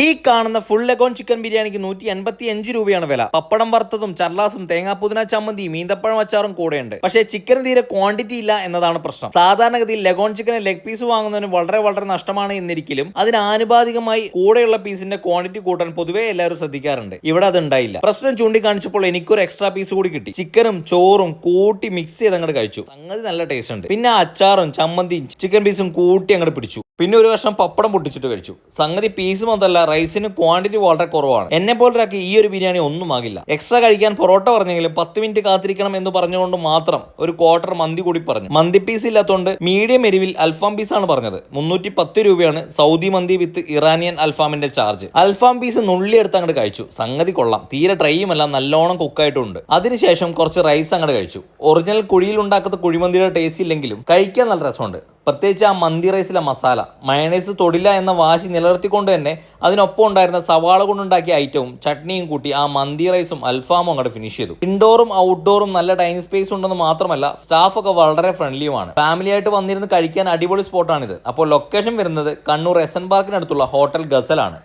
ഈ കാണുന്ന full leghorn chicken ബിരിയാണിക്ക് നൂറ്റി എൺപത്തി അഞ്ച് രൂപയാണ് വില. പപ്പടം വറുത്തതും ചർലാസും തേങ്ങാപ്പുതിന ചമ്മന്തി മീന്തപ്പഴം അച്ചാറും കൂടെയുണ്ട് പക്ഷേ ചിക്കൻ തീരെ ക്വാണ്ടിറ്റി ഇല്ല എന്നതാണ് പ്രശ്നം. സാധാരണഗതിയിൽ ലഗോൺ ചിക്കന് ലെഗ് പീസ് വാങ്ങുന്നതിന് വളരെ വളരെ നഷ്ടമാണ് എന്നിരിക്കലും. അതിന് ആനുപാതികമായി കൂടെയുള്ള പീസിന്റെ ക്വാണ്ടിറ്റി കൂട്ടാൻ പൊതുവേ എല്ലാവരും ശ്രദ്ധിക്കാറുണ്ട്. ഇവിടെ അത് ഉണ്ടായില്ല. പ്രശ്നം ചൂണ്ടിക്കാണിച്ചപ്പോൾ എനിക്കൊരു എക്സ്ട്രാ പീസ് കൂടി കിട്ടി. ചിക്കനും ചോറും കൂട്ടി മിക്സ് ചെയ്ത് അങ്ങോട്ട് കഴിച്ചു. സംഗതി നല്ല ടേസ്റ്റ് ഉണ്ട്. പിന്നെ അച്ചാറും ചമ്മന്തിയും ചിക്കൻ പീസും കൂട്ടി അങ്ങോട്ട് പിടിച്ചു. പിന്നെ ഒരു വർഷം പപ്പടം പൊട്ടിച്ചിട്ട് കഴിച്ചു. സംഗതി പീസ് മാത്രമല്ല റൈസിന് ക്വാണ്ടിറ്റി വളരെ കുറവാണ്. എന്നെ പോലൊരാക്കി ഈ ഒരു ബിരിയാണി ഒന്നും ആകില്ല. എക്സ്ട്രാ കഴിക്കാൻ പൊറോട്ട പറഞ്ഞെങ്കിലും പത്ത് മിനിറ്റ് കാത്തിരിക്കണം എന്ന് പറഞ്ഞുകൊണ്ട് മാത്രം ഒരു ക്വാർട്ടർ മന്തി കൂടി പറഞ്ഞു. മന്തി പീസ് ഇല്ലാത്തതുകൊണ്ട് മീഡിയം എരിവിൽ അൽഫാം പീസ് ആണ് പറഞ്ഞത്. മുന്നൂറ്റി പത്ത് രൂപയാണ് സൗദി മന്തി വിത്ത് ഇറാനിയൻ അൽഫാമിന്റെ ചാർജ് അൽഫാം പീസ് നുള്ളി എടുത്ത് അങ്ങോട്ട് കഴിച്ചു. സംഗതി കൊള്ളാം. തീരെ ഡ്രൈയുമല്ല നല്ലോണം കുക്കായിട്ടുണ്ട് അതിനുശേഷം കുറച്ച് റൈസ് അങ്ങോട്ട് കഴിച്ചു. ഒറിജിനൽ കുഴിയിൽ ഉണ്ടാക്കുന്ന കുഴിമന്തിയുടെ ടേസ്റ്റ് ഇല്ലെങ്കിലും കഴിക്കാൻ നല്ല രസമുണ്ട്. പ്രത്യേകിച്ച് ആ മന്തി റൈസിലെ മസാല. മയണൈസ് തൊടില്ല എന്ന വാശി നിലനിർത്തിക്കൊണ്ട് തന്നെ അതിനൊപ്പം ഉണ്ടായിരുന്ന സവാള കൊണ്ടുണ്ടാക്കിയ ഐറ്റവും ചട്നിയും കൂട്ടി ആ മന്തി റൈസും അൽഫാമും അങ്ങോട്ട് ഫിനിഷ് ചെയ്തു. ഇൻഡോറും ഔട്ട്ഡോറും നല്ല ഡൈനിങ് സ്പേസ് ഉണ്ടെന്ന് മാത്രമല്ല സ്റ്റാഫൊക്കെ വളരെ ഫ്രണ്ട്ലിയുമാണ്. ഫാമിലി ആയിട്ട് വന്നിരുന്ന് കഴിക്കാൻ അടിപൊളി സ്പോട്ടാണിത്. അപ്പോൾ ലൊക്കേഷൻ വരുന്നത് കണ്ണൂർ എസ് എൻ പാർക്കിനടുത്തുള്ള ഹോട്ടൽ ഗസലാണ്.